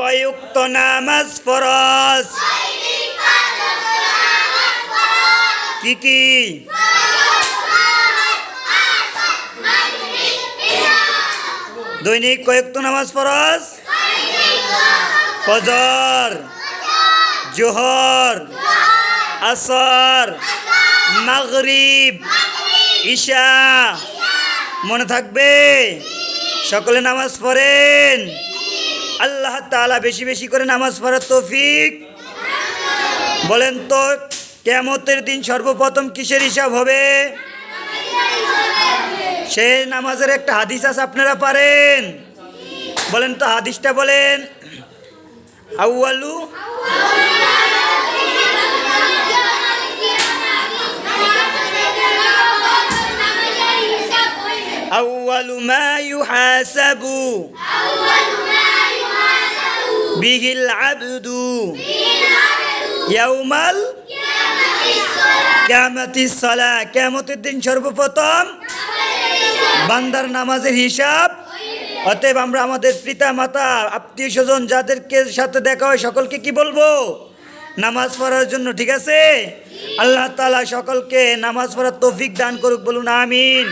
কয়ুক্ত নামাজ ফরজ? কি কি? দৈনিক কয়েকত নামাজ ফরজ? ফজর, জোহর, আসর, মাগরিব ঈশা মনে থাকবে? সকলে নামাজ পড়েন। আল্লাহ তাআলা বেশি বেশি করে নামাজ পড়ার তৌফিক। বলেন তো কেমতের দিন সর্বপ্রথম কিসের হিসাব হবে? সে নামাজের একটা হাদিস আছে, আপনারা পারেন। বলেন তো হাদিসটা বলেন। আউয়ালু আউয়ালু মা ইউহাসাবু। বিহিল আবদু। ইয়াউমাল কিয়ামাতিস সালা, কিয়ামতের দিন সর্বপ্রথম বান্দার নামাজের হিসাব। অতএব আমরা আমাদের পিতা, মাতা, আত্মীয় স্বজন যাদেরকে সাথে দেখা হয় সকলকে কি বলব? নামাজ পড়ার জন্য, ঠিক আছে? আল্লাহ তাআলা সকলকে নামাজ পড়ার তৌফিক দান করুক, বলুন আমিন।